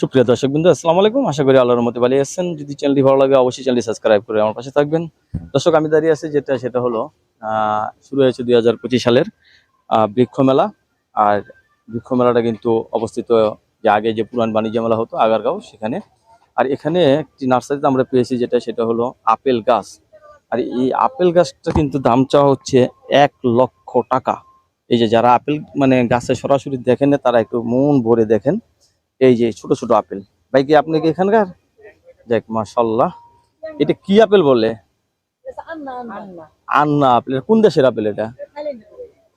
সুপ্রিয় দর্শক বিন্দু, আসসালামু আলাইকুম। আশা করি আল্লাহর মতে ভালো আছেন। যদি চ্যানেলটি ভালো লাগে, অবশ্যই চ্যানেলটি সাবস্ক্রাইব করে আমার পাশে থাকবেন। দর্শক, আমি দাঁড়িয়ে আছি যেটা, সেটা হলো শুরু হয়েছে দুই হাজার পঁচিশ সালের বৃক্ষ মেলা আর বৃক্ষ মেলাটা কিন্তু অবস্থিত যে আগে যে পুরান বাণিজ্য মেলা হতো, আগারগাঁও, সেখানে। আর এখানে একটি নার্সারিতে আমরা পেয়েছি যেটা, সেটা হলো আপেল গাছ। আর এই আপেল গাছটা কিন্তু দাম চাওয়া হচ্ছে এক লক্ষ টাকা। এই যে যারা আপেল মানে গাছে সরাসরি দেখেন তারা একটু মন ভরে দেখেন। এই যে ছোট ছোট আপেল। ভাই কি আপনি কি এখানকার? দেখ মাশাল্লাহ এটা কি আপেল বলে? আন্না আপেল। কোন দেশের আপেল এটা?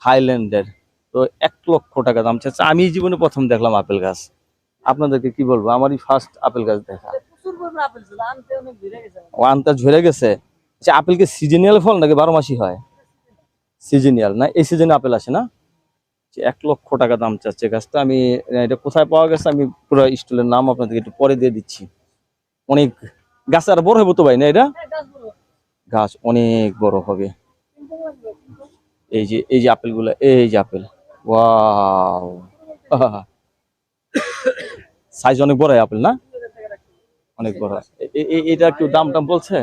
থাইল্যান্ডের। তো এক লক্ষ টাকা দাম চাচ্ছে। আমি জীবনে প্রথম দেখলাম আপেল গাছ। আপনাদেরকে কি বলব? আমারই ফার্স্ট আপেল গাছ দেখা। ও আনতে ঝরে গেছে? আচ্ছা আপেল কি সিজনিয়াল ফল নাকি বারো মাসই হয়? সিজনিয়াল না? এই সিজনে আপেল আসে না? এক লক্ষ টাকা দাম চাচ্ছে গাছটা। আমি এটা কোথায় পাওয়া গেছে আমি পুরো স্টলের নাম আপনাদেরকে একটু পরে দিয়ে দিচ্ছি। অনেক গাছ আর বড় হবে তো ভাই না এটা? গাছ অনেক বড় হবে। এই যে এই যে আপেলগুলো এই যে আপেল। ওয়াও। সাইজ অনেক বড় হয় আপেল না? অনেক বড় এটা একটু দাম টাম বলছে?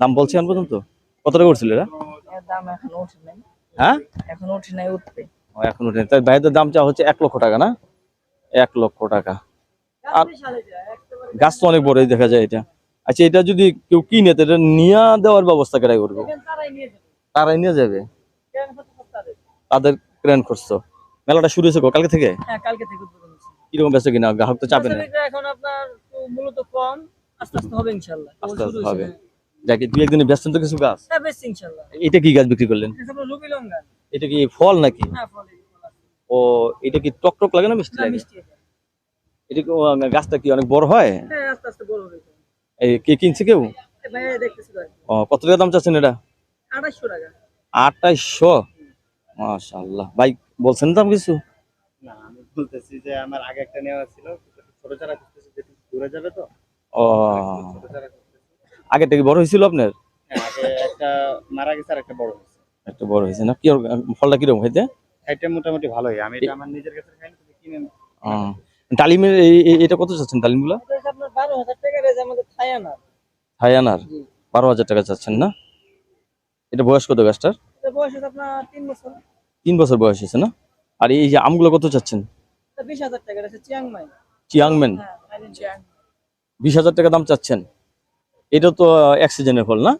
দাম বলছে এখন পর্যন্ত? কত টাকা করছিল এটা? এর দাম এখন ওঠে নাই। হ্যাঁ? এখন ওঠে নাই উঠবে। এখন উঠে তাই ভাইদের দাম চা হচ্ছে এক লক্ষ টাকা না? এক লক্ষ টাকা। আর গাছ তো অনেক বড়ই দেখা যায় এটা। আচ্ছা এটা যদি কেউ কিনে তো এটা নিয়ে দেওয়ার ব্যবস্থা কেটাই করব? তারাই নিয়ে যাবে। তাদের। ক্রেন করছ। মেলাটা শুরু হয়েছে কালকে থেকে? হ্যাঁ কীরকম ব্যস্ত কিনা? গ্রাহক তো চাপে না। বাচ্চাদের এখন আপনার মূলত কম আস্তে আস্তে হবে ইনশাল্লাহ কেবল আস্তে আস্তে হবে। যাকে দুই একদিনে ব্যস্ত তো কিছু গাছ? হ্যাঁ ইনশাল্লাহ এটা কি গাছ বিক্রি করলেন? রুবি লঙ্গা এটা কি ফল নাকি? হ্যাঁ। ও এটা কি টক টক লাগে না মিষ্টি লাগে? মিষ্টি এটা। কি গাছটা কি অনেক বড় হয়? হ্যাঁ আস্তে আস্তে বড় হবে এটা। এই কে কিনছে কেউ? এই ভাই দেখতেছি ভাই ও কত টাকা দাম চাচ্ছেন এটা? আড়াইশো টাকা। মাশাল্লাহ ভাই বলছেন দাম কিছু? না আমি বলতেছি যে আমার আগে একটা নেওয়া ছিল ছোট চারা খুঁজতেছি দূরে যাবে তো। ও। ছোট চারা খুঁজতেছি। আগে থেকে বড় হয়েছিল আপনার? হ্যাঁ আগে একটা মারা গেছে আর একটা বড় হয়েছে। একটু বড় হয়েছে। না কি ফলটা কীরকম হইতে সাইডটা মোটামুটি ভালোই। আমি এটা আমার নিজের কাছে খাইনি কিন্তু কিনে ডালিমের এটা কত চাচ্ছেন ডালিমগুলো? এটা আপনার বারো হাজার টাকা রেজ আমাদের থায়ানা হায়ানার জি। বারো হাজার টাকা চাচ্ছেন না? এটা বয়স কত গাছটার? এটা বয়স আপনার তিন বছর। তিন বছর বয়স হয়েছে না? আর এই যে আমগুলো কত চাচ্ছেন? এটা বিশ হাজার টাকা এটা চিয়াংমাই চিয়াংমেন হ্যাঁ থাইল্যান্ড চিয়াং। বিশ হাজার টাকা দাম চাচ্ছেন। এটা তো এক সিজনের ফল না?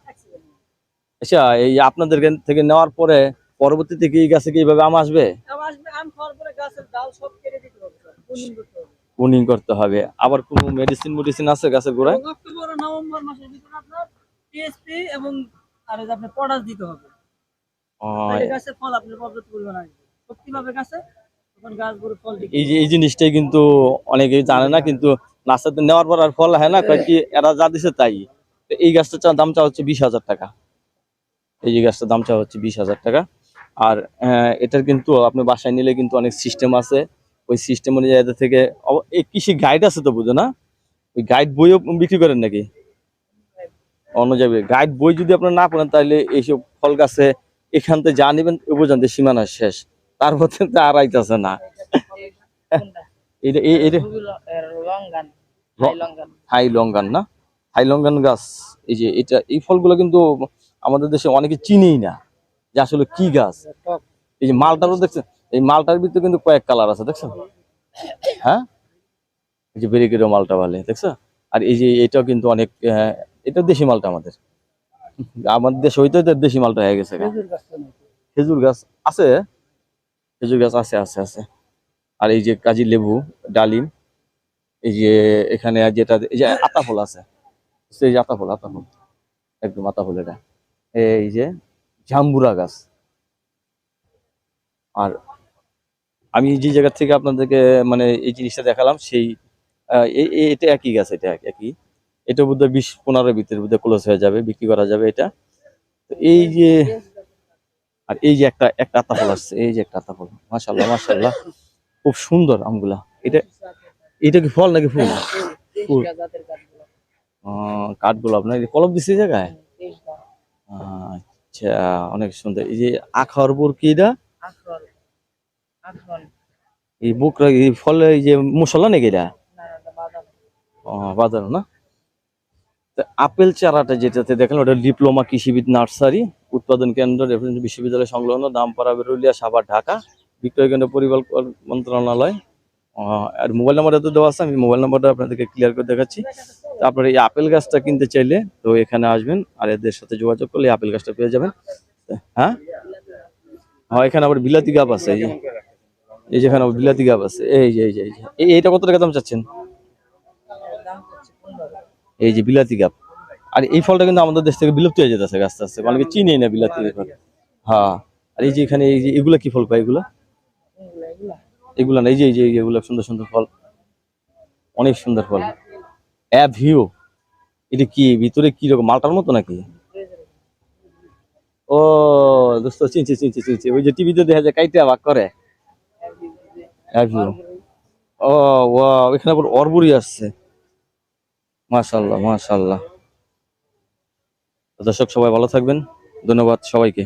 আচ্ছা এই আপনাদের থেকে নেওয়ার পরে পরবর্তীতে কি গাছে কি এইভাবে আম আসবে? আম আসবে আম খাওয়ার পরে গাছের ডাল সব কেটে দিতে হবে পুনিং করতে হবে। পুনিং করতে হবে। আবার কোনো মেডিসিন মেডিসিন আছে গাছের গোড়ায়? অক্টোবর নভেম্বর মাসের ভিতরে আপনার টিএসপি এবং আর এই যে পটাশ দিতে হবে। গাছের ফল আপনার পর্যাপ্ত পরিমাণ আসবে। পাবে গাছে এই যে এই জিনিসটাই কিন্তু অনেকেই জানে না কিন্তু নার্সারিতে নেওয়ার পর আর ফল হয় না। কি এরা যা দিছে তাই। এই গাছটার চা- দাম চা হচ্ছে বিশ হাজার টাকা। এই যে গাছটার দাম চা হচ্ছে বিশ হাজার টাকা। আর এটার কিন্তু আপনি বাসায় নিলে কিন্তু অনেক সিস্টেম আছে। ওই সিস্টেম অনুযায়ী এদের থেকে এই কৃষি গাইড আছে তো বুঝো না? ওই গাইড বইও বিক্রি করেন নাকি? অন্য যাবে গাইড বই যদি আপনার না পড়েন তাহলে এইসব ফল গাছে এখান থেকে যা নেবেন ওই পর্যন্ত সীমানা শেষ। তারপর তো আর আইতাছে না। এটা এটা হাই লঙ্গান না? হাই লঙ্গান গাছ। এই যে এটা এই ফলগুলো কিন্তু আমাদের দেশে অনেকে চিনেই না যে আসলে কি গাছ। এই যে মালটারও দেখছেন এই মালটার ভিতরে কিন্তু কয়েক কালার আছে দেখছেন? হ্যাঁ? এই যে বেরিকেরও মালটা বলে দেখছ আর এই যে এটাও কিন্তু অনেক এটা দেশি মালটা আমাদের। আমাদের দেশে হইতে হইতে দেশি মালটা হয়ে গেছে খেজুর গাছ খেজুর গাছ আছে খেজুর গাছ আছে আছে আছে। আর এই যে কাজি লেবু ডালিম এই যে এখানে যেটা এই যে আতা ফল আছে। এই যে আতা ফল আতা ফল। একদম আতা ফল এটা। এই যে জাম্বুরা গাছ। আর আমি যে জায়গা থেকে আপনাদেরকে মানে এই জিনিসটা দেখালাম সেই এটা একই গাছ এটা একই। এটা বোধহয় বিশ পনেরো ভিতরে বোধহয় ক্লোজ হয়ে যাবে বিক্রি করা যাবে এটা। তো এই যে আর এই যে একটা একটা আতা ফল আসছে এই যে একটা আতা ফল মাশাল্লাহ মাশাল্লাহ খুব সুন্দর আমগুলা। এটা এটা কি ফল নাকি ফুল? ফুল। কাঠগুলো আপনার কলম দিচ্ছে জায়গায়? আচ্ছা অনেক সুন্দর। এই যে আখার বোর কি এটা? আখরল, আখরল, এই বুকরা এই ফল এই যে মশলা নাকি এটা? ও, না? আপেল চারাটা যেটাতে দেখেন ওটা ডিপ্লোমা কৃষিবিদ নার্সারি উৎপাদন কেন্দ্র রেফারেন্স বিশ্ববিদ্যালয় সংলগ্ন দামপাড়া বেরুলিয়া সাভার ঢাকা বিক্রয় কেন্দ্র পরিবার মন্ত্রণালয়। আর মোবাইল নাম্বারটা তো দেওয়া আছে, আমি মোবাইল নাম্বারটা আপনাদেরকে ক্লিয়ার করে দেখাচ্ছি। তা আপনারা এই আপেল গাছটা কিনতে চাইলে তো এখানে আসবেন আর এদের সাথে যোগাযোগ করলে আপেল গাছটা পেয়ে যাবেন। হ্যাঁ? হ্যাঁ এখানে আবার বিলাতি গাপ আছে, এই যে। এই যেখানে বিলাতি গাপ আছে, এই যে এই যে, এই এইটা কত টাকা দাম চাচ্ছেন? এই যে বিলাতি গাপ আর এই ফলটা কিন্তু আমাদের দেশ থেকে বিলুপ্ত হয়ে যেতেছে, আস্তে আস্তে। অনেকে চিনেই না বিলাতি হ্যাঁ আর এই যে এখানে এই যে, এগুলা কি ফল পাই এগুলা? এগুলা না, এই যে এই যে এগুলা সুন্দর সুন্দর ফল। অনেক সুন্দর ফল। অ্যাভিও এটা কি, ভিতরে কি রকম, মালটার মতো নাকি? ও, দোস্ত চিনছি চিনছি চিনছি ওই যে টিভিতে দেখা যায় কাইতে ভাগ করে। অ্যাভিও ও এখানে আবার অরবুরি আসছে। মাশাল্লাহ মাশাল্লাহ দর্শক, সবাই ভালো থাকবেন। ধন্যবাদ সবাইকে।